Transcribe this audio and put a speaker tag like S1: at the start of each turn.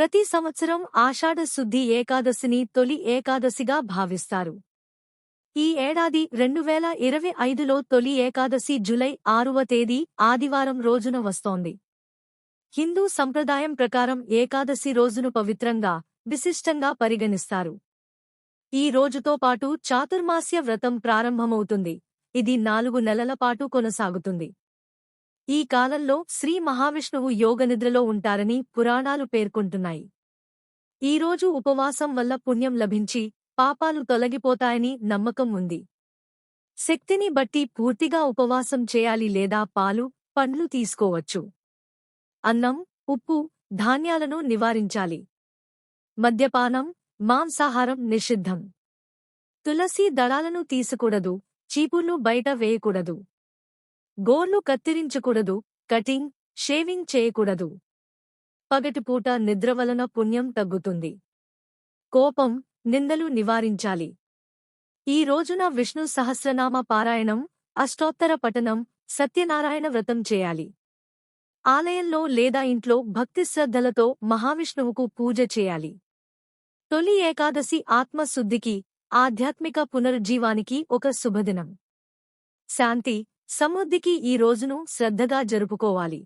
S1: ప్రతి సంవత్సరం ఆషాఢ శుద్ధి ఏకాదశిని తొలి ఏకాదశిగా భావిస్తారు. ఈ ఏడాది రెండు వేల ఇరవై ఐదులో తొలి ఏకాదశి జులై ఆరువ తేదీ ఆదివారం రోజున వస్తోంది. హిందూ సంప్రదాయం ప్రకారం ఏకాదశి రోజును పవిత్రంగా విశిష్టంగా పరిగణిస్తారు. ఈ రోజుతో పాటు చాతుర్మాస్య వ్రతం ప్రారంభమవుతుంది. ఇది నాలుగు నెలల పాటు కొనసాగుతుంది. ఈ కాలంలో శ్రీ మహావిష్ణువు యోగనిద్రలో ఉంటారని పురాణాలు పేర్కొంటున్నాయి. ఈరోజు ఉపవాసం వల్ల పుణ్యం లభించి పాపాలు తొలగిపోతాయని నమ్మకం ఉంది. శక్తిని బట్టి పూర్తిగా ఉపవాసం చేయాలి లేదా పాలు పండ్లు తీసుకోవచ్చు. అన్నం ఉప్పు ధాన్యాలను నివారించాలి. మద్యపానం మాంసాహారం నిషిద్ధం. తులసి దళాలను తీసకూడదు చీపుర్లు బయట వేయకూడదు. గోర్లు కత్తిరించకూడదు కటింగ్ షేవింగ్ చేయకూడదు. పగటిపూట నిద్ర వలన పుణ్యం తగ్గుతుంది. కోపం నిందలు నివారించాలి. ఈ రోజున విష్ణు సహస్రనామ పారాయణం అష్టోత్తర పఠనం సత్యనారాయణ వ్రతం చేయాలి. ఆలయంలో లేదా ఇంట్లో భక్తి శ్రద్ధలతో మహావిష్ణువుకు పూజ చేయాలి. తొలి ఏకాదశి ఆత్మశుద్ధికి ఆధ్యాత్మిక పునరుజ్జీవానికి ఒక శుభదినం. శాంతి సమృద్ధికి ఈ రోజును శ్రద్ధగా జరుపుకోవాలి.